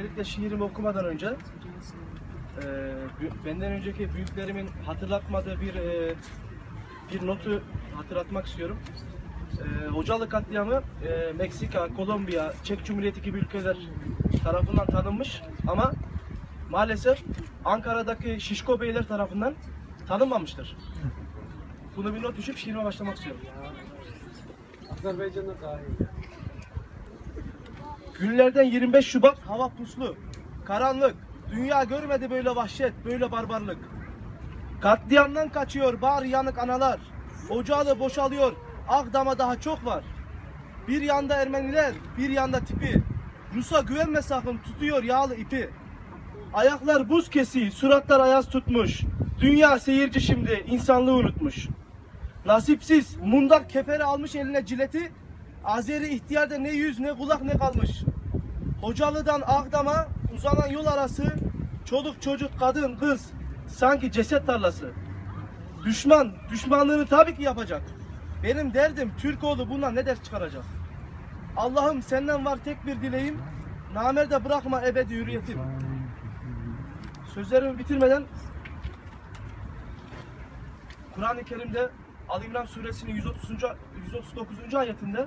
öncelikle şiirimi okumadan önce e, benden önceki büyüklerimin hatırlatmadığı bir e, bir notu hatırlatmak istiyorum. E, Hocalı katliamı e, Meksika, Kolombiya, Çek Cumhuriyeti gibi ülkeler tarafından tanınmış ama maalesef Ankara'daki Şişko Beyler tarafından tanınmamıştır. Bunu bir not düşüp şiirime başlamak istiyorum. Azerbaycan'da dahil. Günlerden 25 Şubat hava puslu. Karanlık. Dünya görmedi böyle vahşet, böyle barbarlık. Katliamdan kaçıyor bağır yanık analar. Ocağı boşalıyor. Akdama daha çok var. Bir yanda Ermeniler, bir yanda tipi. Rus'a güvenme sakın tutuyor yağlı ipi. Ayaklar buz kesi, suratlar ayaz tutmuş. Dünya seyirci şimdi, insanlığı unutmuş. Nasipsiz, mundak keferi almış eline cileti. Azeri ihtiyarda ne yüz ne kulak ne kalmış. Hocalı'dan Ağdam'a uzanan yol arası çoluk çocuk kadın kız sanki ceset tarlası. Düşman düşmanlığını tabii ki yapacak. Benim derdim Türk oğlu bundan ne ders çıkaracak? Allah'ım senden var tek bir dileğim. Namerde bırakma ebedi hürriyetim. Sözlerimi bitirmeden Kur'an-ı Kerim'de Ali İmran suresinin 130. 139. ayetinde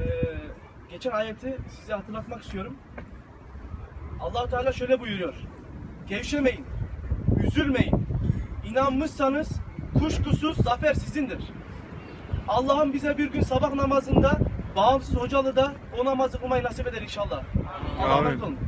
eee, geçen ayeti size hatırlatmak istiyorum. Allah Teala şöyle buyuruyor. Gevşemeyin, üzülmeyin. İnanmışsanız kuşkusuz zafer sizindir. Allah'ım bize bir gün sabah namazında bağımsız hocalı da o namazı kılmayı nasip eder inşallah. Allah'a emanet olun.